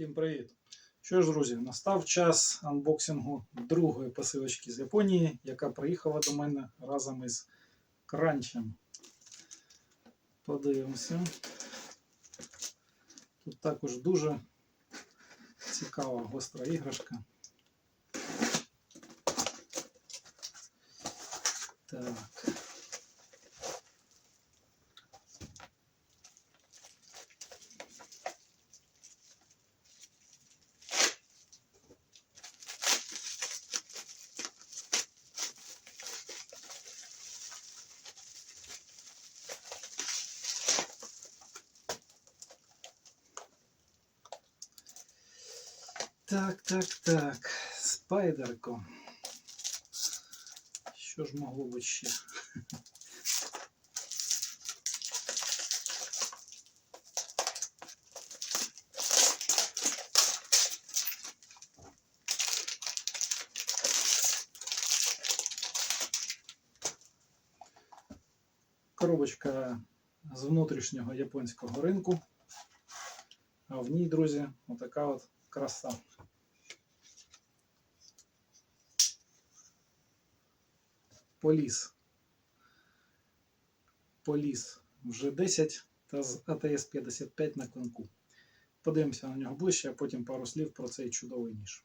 Всім привіт! Що ж, друзі, настав час анбоксингу другої посилочки з Японії, яка приїхала до мене разом із кранчем. Подивимося. Тут також дуже цікава гостра іграшка. Так. Так, так, так. Спайдерко. Що ж могло бути ще? Коробочка з внутрішнього японського ринку. А в ній, друзі, отака от краса. Поліс. Поліс вже 10 та з АТС 55 на клинку. Подивимося на нього ближче, а потім пару слів про цей чудовий ніж.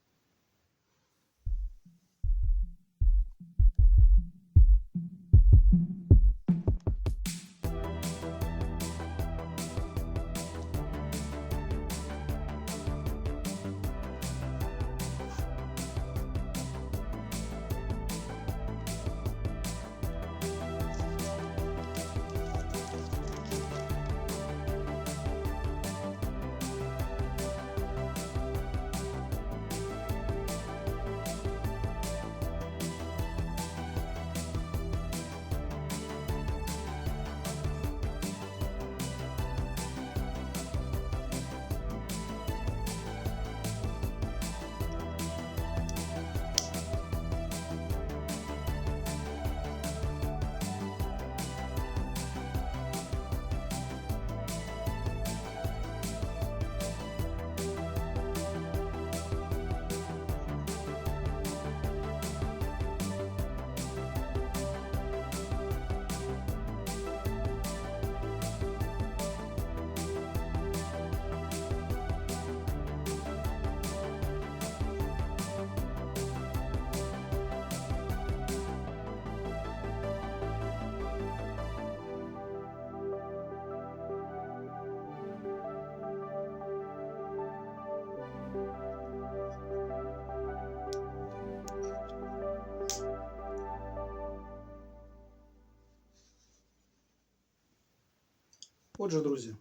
Отже, друзі,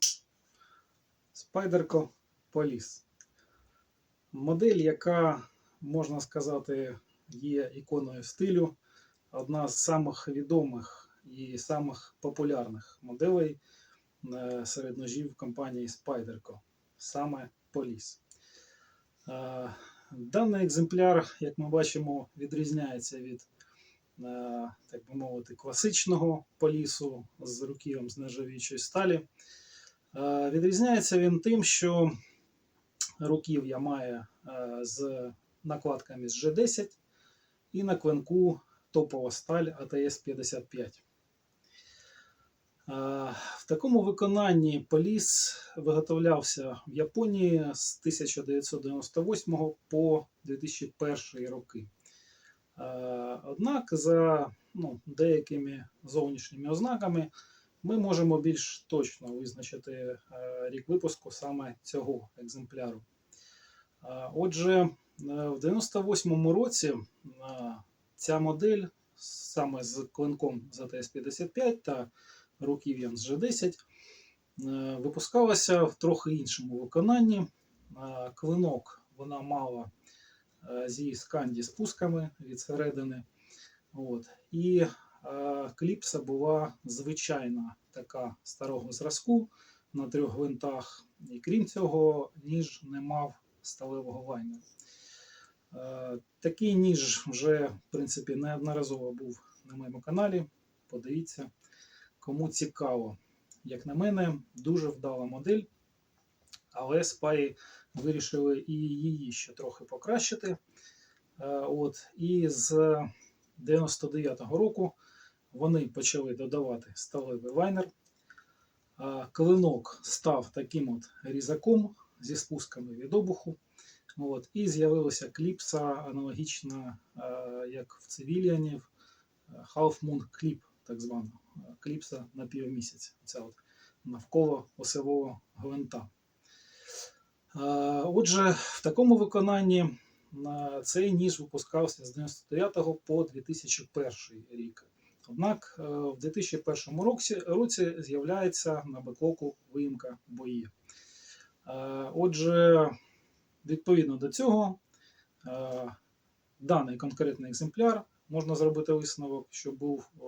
Спайдерко Поліс. Модель, яка, можна сказати, є іконою стилю, одна з самих відомих і самих популярних моделей е, серед ножів компанії Spyderco, саме Поліс. Е, Даний екземпляр, як ми бачимо, відрізняється від, так би мовити, класичного полісу з руківом з нержавіючої сталі. Е, Відрізняється він тим, що руків'я має е, з накладками з G10 і на клинку топова сталь АТС-55. Е, В такому виконанні поліс виготовлявся в Японії з 1998 по 2001 роки. Е, Однак за ну, деякими зовнішніми ознаками ми можемо більш точно визначити е, рік випуску саме цього екземпляру. Е, Отже, в 98-му році ця модель саме з клинком з АТС-55 та руків'ям з G10 е, випускалася в трохи іншому виконанні. Клинок вона мала зі сканді спусками від середини. От. І е, кліпса була звичайна така старого зразку на трьох гвинтах. І крім цього, ніж не мав сталевого лайнера. Е, Такий ніж вже, в принципі, неодноразово був на моєму каналі. Подивіться, кому цікаво. Як на мене, дуже вдала модель. Але спаї вирішили і її ще трохи покращити. Е, От, і з 99-го року вони почали додавати сталевий лайнер. Клинок став таким от різаком зі спусками від обуху. От, і з'явилася кліпса аналогічна, е, як в цивіліанів, е, Half Moon Clip, так звана е, кліпса на півмісяць. Ця от навколо осевого гвинта. Отже, в такому виконанні цей ніж випускався з 99 по 2001 рік. Однак е, в 2001 році, з'являється на беклоку виїмка бої. Отже, відповідно до цього, даний конкретний екземпляр можна зробити висновок, що був е,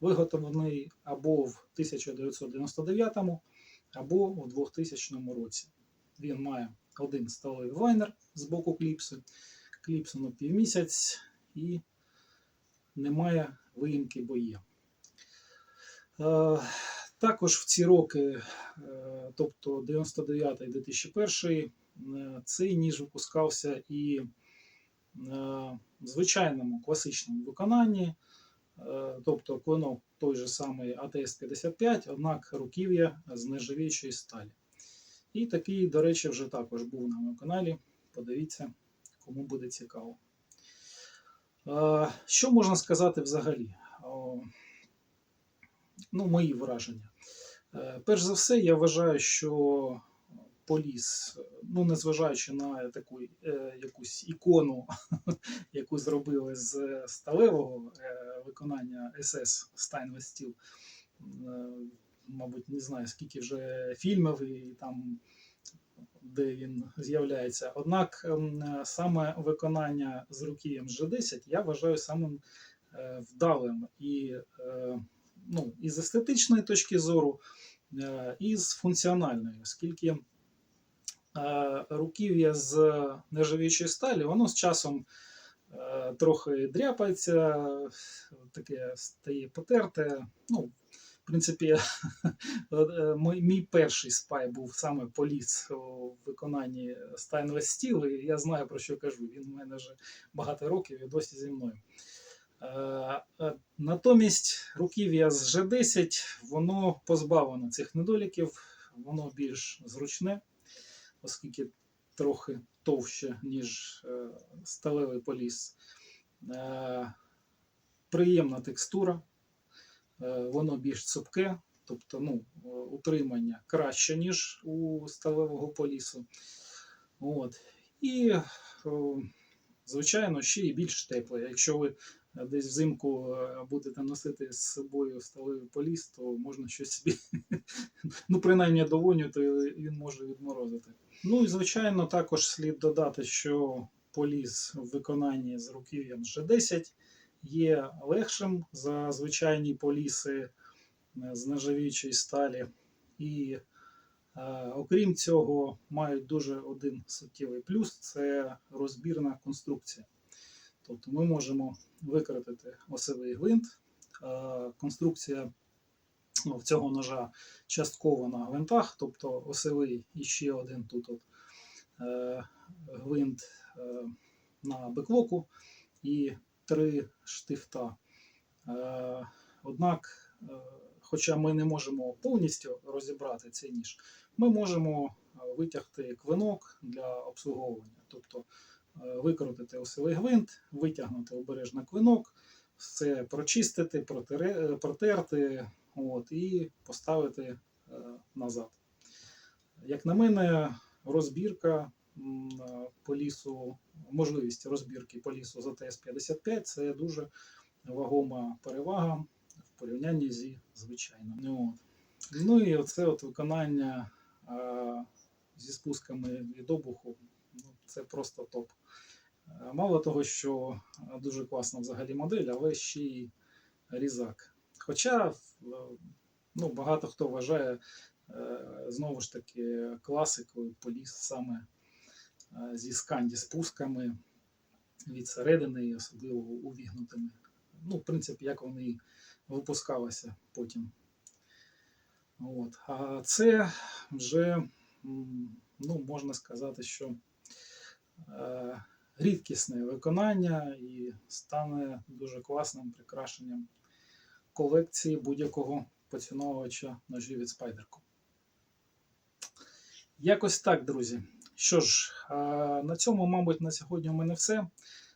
виготовлений або в 1999, або у 2000 році. Він має один сталевий лайнер з боку кліпси, кліпсу на півмісяць і немає виїмки бої. Е, Також в ці роки, е, тобто 99 і 2001, е, цей ніж випускався і е, в звичайному класичному виконанні, тобто клинок той же самий АТС-55, однак руків'я з нержавіючої сталі. І такий, до речі, вже також був на моєму каналі. Подивіться, кому буде цікаво. Е, Що можна сказати взагалі? Ну, мої враження. Е, Перш за все, я вважаю, що поліс, ну, незважаючи на таку е, якусь ікону, яку зробили з сталевого е, виконання СС е, мабуть, не знаю, скільки вже фільмів і там, де він з'являється. Однак ем, саме виконання з рукієм G10 я вважаю самим е, вдалим і, е, ну, і з естетичної точки зору, е, і з функціональної, оскільки руків'я з нержавіючої сталі, воно з часом трохи дряпається, таке стає потерте. Ну, в принципі, е, мій перший спай був саме поліс у виконанні Stainless Steel, і я знаю про що кажу. Він у мене вже багато років і досі зі мною. Е, е, Натомість руків'я з G10 воно позбавлено цих недоліків, воно більш зручне, оскільки трохи товще, ніж сталевий поліс. Приємна текстура, воно більш цупке, тобто ну, е, утримання краще, ніж у сталевого полісу. От. І, звичайно, ще й більш тепле. Якщо ви десь взимку е, будете носити з собою сталевий поліс, то можна щось собі, ну, принаймні долоню, то він може відморозити. Ну і звичайно, також слід додати, що поліс в виконанні з руків'ям G10 є легшим за звичайні поліси е, з нержавіючої сталі. І е, окрім цього, мають дуже один суттєвий плюс це розбірна конструкція. Тобто ми можемо використати осевий гвинт. Конструкція ну, в цього ножа частково на гвинтах, тобто осевий і ще один тут от, е, гвинт на беклоку і три штифта. Е, Однак, е, хоча ми не можемо повністю розібрати цей ніж, ми можемо е, витягти квинок для обслуговування. Тобто викрутити осевий гвинт, витягнути обережно квинок, все прочистити, протерти от, і поставити назад. Як на мене, розбірка по лісу, можливість розбірки по лісу за ТС-55 це дуже вагома перевага в порівнянні зі звичайним. Ну, ну і оце от виконання е, зі спусками від обуху, ну, це просто топ. Е, Мало того, що е, дуже класна взагалі модель, але ще й різак. Хоча е, ну, багато хто вважає е, знову ж таки класикою поліс саме е, зі сканді спусками від середини, особливо увігнутими. Ну, в принципі, як вони випускалися потім. От. А це вже ну, можна сказати, що е, рідкісне виконання і стане дуже класним прикрашенням колекції будь-якого поціновувача ножів від Spyderco. Якось так, друзі. Що ж, на цьому, мабуть, на сьогодні у мене все.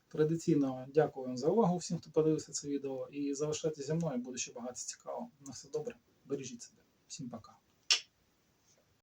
Традиційно дякую вам за увагу всім, хто подивився це відео. І залишайтеся зі мною, буде ще багато цікавого. На все добре, бережіть себе. Всім пока.